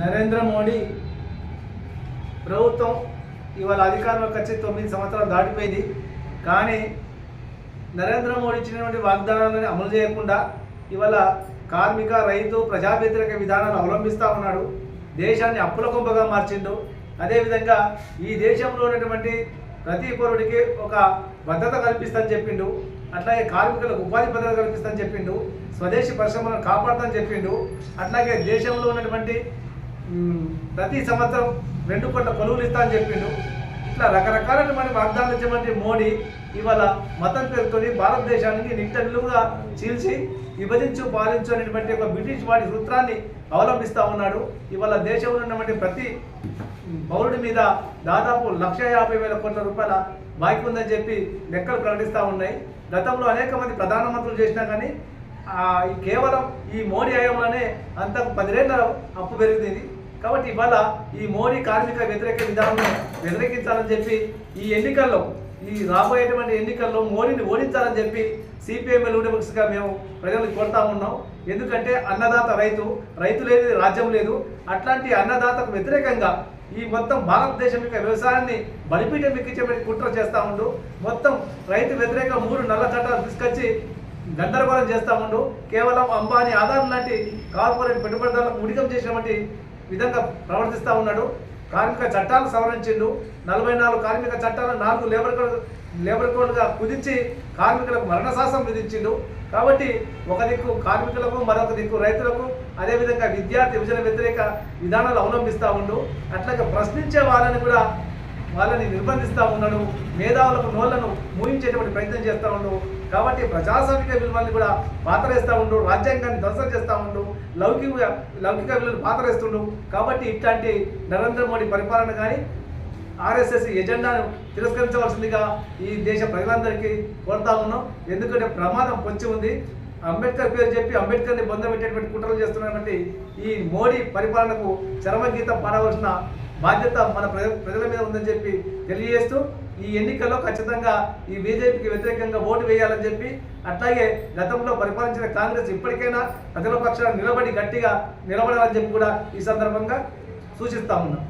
నరేంద్ర మోడీ ప్రభుత్వం ఇవాళ అధికారంలోకి వచ్చి తొమ్మిది సంవత్సరాలు దాటిపోయింది. కానీ నరేంద్ర మోడీ ఇచ్చినటువంటి వాగ్దానాలను అమలు చేయకుండా ఇవాళ కార్మిక రైతు ప్రజా వ్యతిరేక విధానాలు అవలంబిస్తూ ఉన్నాడు. దేశాన్ని అప్పుల కుంపగా మార్చిండు. అదేవిధంగా ఈ దేశంలో ఉన్నటువంటి ప్రతి పౌరుడికి ఒక భద్రత కల్పిస్తని చెప్పిండు. అట్లాగే కార్మికులకు ఉపాధి భద్రత కల్పిస్తని చెప్పిండు. స్వదేశీ పరిశ్రమలను కాపాడుతని చెప్పిండు. అట్లాగే దేశంలో ఉన్నటువంటి ప్రతి సంవత్సరం రెండు కోట్ల కొలువులు ఇస్తా అని చెప్పిండు. ఇట్లా రకరకాలైన వాగ్దానాలు ఇచ్చేటువంటి మోడీ ఇవాళ మతం పేరుతోని భారతదేశానికి నిట్టనిలువుగా చీల్చి విభజించు పాలించు అనేటువంటి ఒక బ్రిటిష్ వాడి సూత్రాన్ని అవలంబిస్తూ ఉన్నాడు. ఇవాళ దేశంలో ఉన్నటువంటి ప్రతి పౌరుడి మీద దాదాపు లక్ష యాభై వేల కోట్ల రూపాయల బాకీ ఉందని చెప్పి లెక్కలు ప్రకటిస్తూ ఉన్నాయి. గతంలో అనేక మంది ప్రధానమంత్రులు చేసినా కానీ కేవలం ఈ మోడీ హయాంలోనే అంతకు పదిరేళ్ళ అప్పు పెరిగింది. కాబట్టి ఇవాళ ఈ మోడీ కార్మిక వ్యతిరేక విధానం వ్యతిరేకించాలని చెప్పి ఈ ఎన్నికల్లో ఈ రాబోయేటువంటి ఎన్నికల్లో మోడీని ఓడించాలని చెప్పి సిపిఎం గా మేము ప్రజలకు కోరుతా ఉన్నాం. ఎందుకంటే అన్నదాత రైతు రైతు లేని రాజ్యం లేదు. అట్లాంటి అన్నదాతకు వ్యతిరేకంగా ఈ మొత్తం భారతదేశం యొక్క వ్యవసాయాన్ని బలిపీఠం ఎక్కించే కుట్ర చేస్తా ఉండు. మొత్తం రైతు వ్యతిరేక మూడు నల్ల చట్టాలు తీసుకొచ్చి గందరగోళం చేస్తా ఉండు. కేవలం అంబానీ ఆధార్ లాంటి కార్పొరేట్ పెట్టుబడిదారులకు ఉడికం చేసినటువంటి విధంగా ప్రవర్తిస్తూ ఉన్నాడు. కార్మిక చట్టాలు సవరించిండు. నలభై నాలుగు కార్మిక చట్టాలను నాలుగు లేబర్ కోడ్ లేబర్ కోడ్గా కుదించి కార్మికులకు మరణశాసనం విధించిండు. కాబట్టి ఒక దిక్కు కార్మికులకు మరొక దిక్కు రైతులకు అదేవిధంగా విద్యార్థి విభజన వ్యతిరేక విధానాలు అవలంబిస్తూ ఉండు. అట్లాగే ప్రశ్నించే వాళ్ళని కూడా వాళ్ళని నిర్బంధిస్తూ ఉన్నాడు మేధావులకు నోళ్ళను మూయించేటువంటి ప్రయత్నం చేస్తూ ఉండు. కాబట్టి ప్రజాస్వామిక విలువల్ని కూడా పాతరేస్తూ ఉండు రాజ్యాంగాన్ని ధ్వంసం చేస్తూ ఉండు లౌకిక లౌకిక విలువలు పాతరేస్తుండు కాబట్టి ఇట్లాంటి నరేంద్ర మోడీ పరిపాలన కానీ ఆర్ఎస్ఎస్ ఎజెండాను తిరస్కరించవలసిందిగా ఈ దేశ ప్రజలందరికీ కోరుతా ఉన్నాం. ఎందుకంటే ప్రమాదం పొంచి ఉంది. అంబేద్కర్ పేరు చెప్పి అంబేద్కర్ని పొందబెట్టేటువంటి కుట్రలు చేస్తున్నటువంటి ఈ మోడీ పరిపాలనకు చరమగీతం పాడవలసిన బాధ్యత మన ప్రజల మీద ఉందని చెప్పి తెలియజేస్తూ ఈ ఎన్నికల్లో ఖచ్చితంగా ఈ బీజేపీకి వ్యతిరేకంగా ఓటు వేయాలని చెప్పి అట్లాగే గతంలో పరిపాలించిన కాంగ్రెస్ ఇప్పటికైనా ప్రజల పక్షాన నిలబడి గట్టిగా నిలబడాలని చెప్పి కూడా ఈ సందర్భంగా సూచిస్తా ఉన్నాం.